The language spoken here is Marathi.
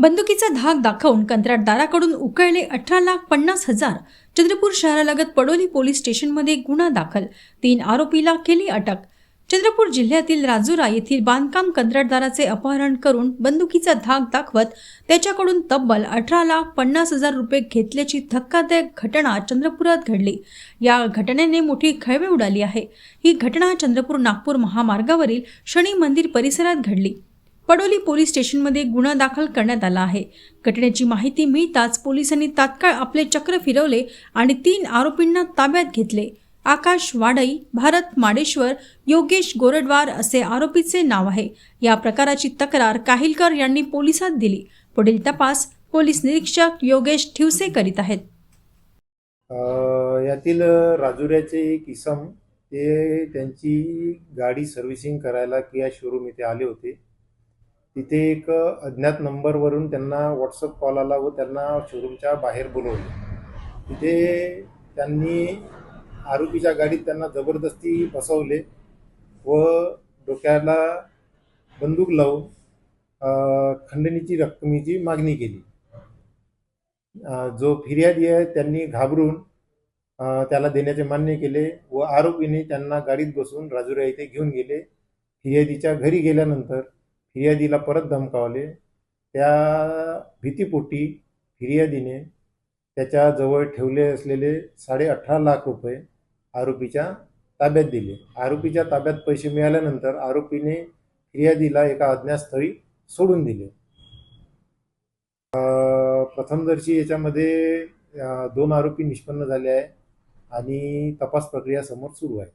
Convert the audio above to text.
बंदुकीचा धाक दाखवून कंत्राटदाराकडून उकळले अठरा लाख पन्नास हजार. चंद्रपूर शहरालगत पडोली पोलीस स्टेशनमध्ये गुन्हा दाखल. तीन आरोपीला केली अटक. चंद्रपूर जिल्ह्यातील राजुरा येथील बांधकाम कंत्राटदाराचे अपहरण करून बंदुकीचा धाक दाखवत त्याच्याकडून तब्बल अठरा लाख पन्नास हजार रुपये घेतल्याची धक्कादायक घटना चंद्रपुरात घडली. या घटनेने मोठी खळबळ उडाली आहे. ही घटना चंद्रपूर नागपूर महामार्गावरील शनी मंदिर परिसरात घडली. पडोली पोलीस स्टेशनमध्ये गुन्हा दाखल करण्यात आला आहे. घटनेची माहिती मिळताच पोलिसांनी तात्काळ आपले चक्र फिरवले आणि तीन आरोपींना ताब्यात घेतले. आकाश वाडई भारत माडेश्वर योगेश गोरडवार असे आरोपीचे नाव आहे. या प्रकाराची तक्रार काहिलकर यांनी पोलिसात दिली. पुढील तपास पोलीस निरीक्षक योगेश ठिवसे करीत आहेत. यातील राजुऱ्याचे एक इसम ते त्यांची गाडी सर्व्हिसिंग करायला किया शोरूम इथे आले होते. तिथे एक अज्ञात नंबरवरून त्यांना व्हॉट्सअप कॉल आला व त्यांना शोरूमच्या बाहेर बोलवले. तिथे त्यांनी आरोपीच्या गाडीत त्यांना जबरदस्ती बसवले व डोक्याला बंदूक लावून खंडणीची रक्कमेची मागणी केली. जो फिर्यादी आहे त्यांनी घाबरून त्याला देण्याचे मान्य केले व आरोपीने त्यांना गाडीत बसून राजुरा येथे घेऊन गेले. फिर्यादीच्या घरी गेल्यानंतर फिर्यादीला परत धमकावले. त्या भीतीपोटी फिर्यादीने त्याच्याजवळ ठेवले असलेले साडे अठरा लाख रुपये आरोपीच्या ताब्यात दिले. आरोपीच्या ताब्यात पैसे मिळाल्यानंतर आरोपीने फिर्यादीला एका अज्ञातस्थळी सोडून दिले. प्रथमदर्शी याच्यामध्ये दोन आरोपी निष्पन्न झाले आहे आणि तपास प्रक्रिया समोर सुरू आहे.